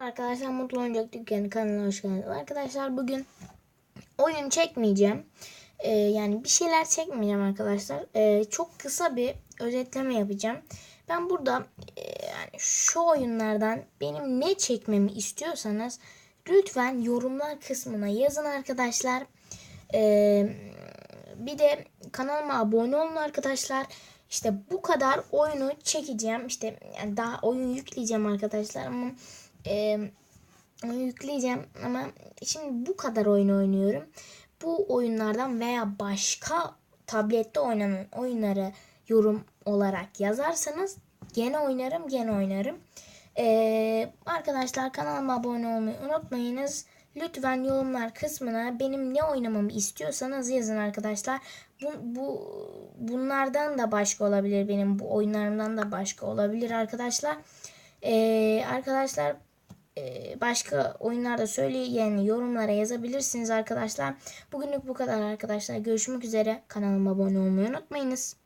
Arkadaşlar Mutlu Oyuncak Dükkanı kanalına hoş geldiniz. Arkadaşlar bugün oyun çekmeyeceğim. Ee, yani bir şeyler çekmeyeceğim arkadaşlar. Ee, çok kısa bir özetleme yapacağım. Ben burada e, yani şu oyunlardan benim ne çekmemi istiyorsanız lütfen yorumlar kısmına yazın arkadaşlar. Ee, bir de kanalıma abone olun arkadaşlar. İşte bu kadar oyunu çekeceğim. İşte yani daha oyun yükleyeceğim arkadaşlar ama e, yükleyeceğim ama şimdi bu kadar oyun oynuyorum. Bu oyunlardan veya başka tablette oynanan oyunları yorum olarak yazarsanız gene oynarım gene oynarım. Ee, arkadaşlar kanalıma abone olmayı unutmayınız. Lütfen yorumlar kısmına benim ne oynamamı istiyorsanız yazın arkadaşlar. Bu, bu bunlardan da başka olabilir benim bu oyunlarımdan da başka olabilir arkadaşlar. Ee, arkadaşlar başka oyunlarda söyleyen yorumlara yazabilirsiniz arkadaşlar. Bugünlük bu kadar arkadaşlar. Görüşmek üzere. Kanalıma abone olmayı unutmayınız.